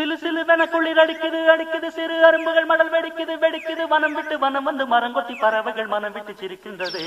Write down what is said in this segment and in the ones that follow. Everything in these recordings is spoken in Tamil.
சிலு சிலுவென குளிர் அடிக்குது அடிக்குது சிறு அரும்புகள் மடல் வெடிக்குது வெடிக்குது. வனம் விட்டு வனம் வந்து மரங்கொத்தி பறவைகள் மனம் விட்டு சிரிக்கின்றது.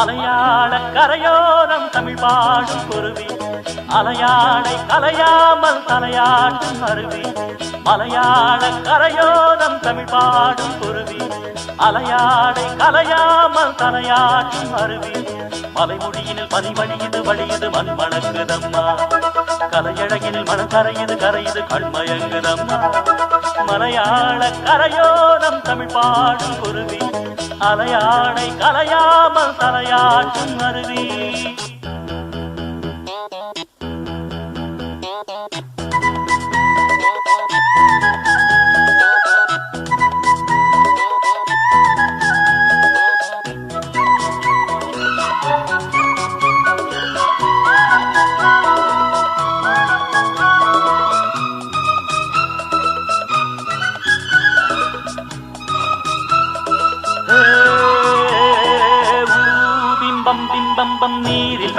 மலையாள கரையோரம் தமிழ் பாடும் குருவி. அலையாடை கலையாமல் தலையாட்டும் அருவி. மலையாள கரையோரம் தமிழ் பாடும் குருவி. அலையாடை கலையாமல் தலையாட்டும் அருவி. மலைமுடியினில் பதிவழியது வழியது மண் மணக்குதம்மா கலையழகினில் மனம் கரையுது கரையுது கண்மயங்குதம்மா. மலையாள கரையோரம் தமிழ் பாடும் குருவி. அலையாடை கலையாமல் தலையாட்டும் அருவி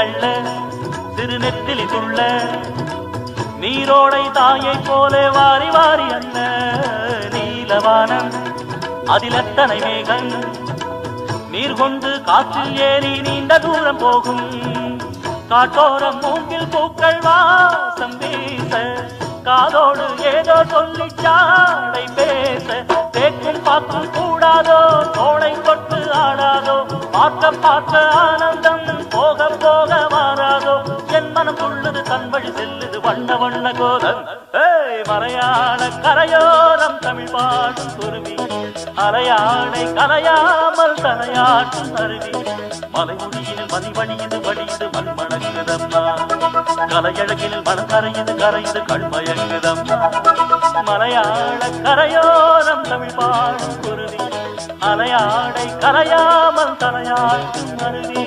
நீரில் வெள்ள திருநெத்திலி துள்ள. நீரோடை தாயை போலே வாரி வாரி அல்ல நீலவானம். அதில் எத்தனை மேகம். நீர் கொண்டு காற்றில் ஏறி நீண்ட தூரம் போகும். காட்டோரம் மூங்கில் பூக்கள் வாசம் வீச. காதோடு ஏதோ சொல்லி சாடை பேச. தேக்கும் பார்க்கும் கூடாதோ தோளை கொட்டு ஆடாதோ பார்க்க பார்க்க வண்ண வண்ண கோலம். ஏய் மலையாள கரையோரம் தமிழ் பாடும் குருவி. அலையாடை கரையாமல் தலையாட்டும் அருவி. மலைமுடியில் மதி வழியுது வழியுது மண் மணங்குதம்மா கலையழகில் மனம் கரையது கரையுது கண்மயங்குதம்மா. மலையாள கரையோரம் தமிழ் பாடும் குருவி. அலையாடை கரையாமல் தலையாட்டும் அருவி.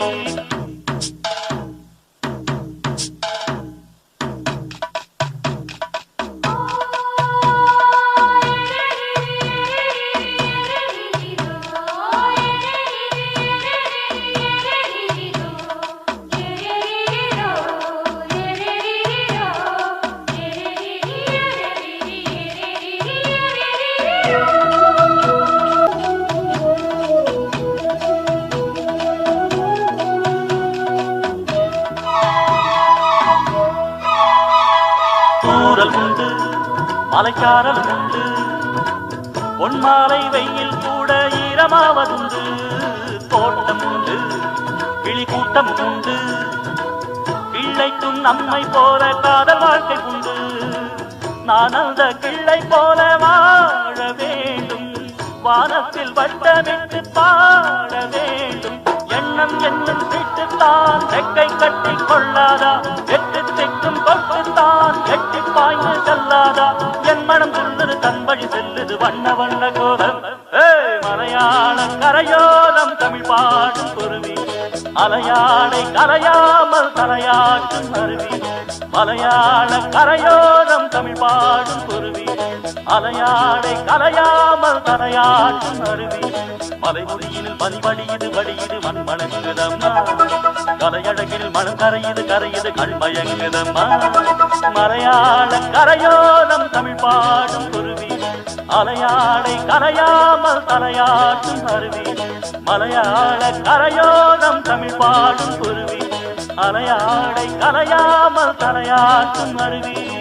மலைக்காரல் உண்டு பொன்மாலை வெயில் கூட ஈரமாவதுண்டு. தோட்டம் உண்டு கிளி கூட்டம் உண்டு. பிள்ளைக்கும் நம்மை போல காதல் வாழ்க்கை உண்டு. நான் அந்த கிள்ளை போல வாழ வேண்டும். வானத்தில் வட்டமிட்டு பா வீட்டுத்தான் கட்டி கொள்ளாதா? எட்டு திக்கும் கொட்டுத்தான் எட்டி பாய்ந்து செல்லாதா? என் மனம் துள்ளுது தன் வழி செல்லுது வண்ண வண்ண கோலம் ஏய் மலையாள கரையோரம் தமிழ் பாடும் குருவி. மலையாளை கரையாமல் தலையாட்டும் அருவி. மலையாள கரையோரம் தமிழ் பாடும் குருவி. மலையாளை கரையாமல் தலையாட்டும் அருவி. மலைமுடியில் மதி வழியுது மண் மணங்குதம்மா கலையழகில் மனம் கரையுது கரையுது கண் கண்மயங்குதம்மா. மலையாள கரையோலம் தமிழ் பாடும் குருவி. அலையாடை கரையாமல் தலையாட்டும் அருவி மலையாள கரையோலம் தமிழ் பாடும் குருவி. அலையாடை கரையாமல் தலையாட்டும் அருவி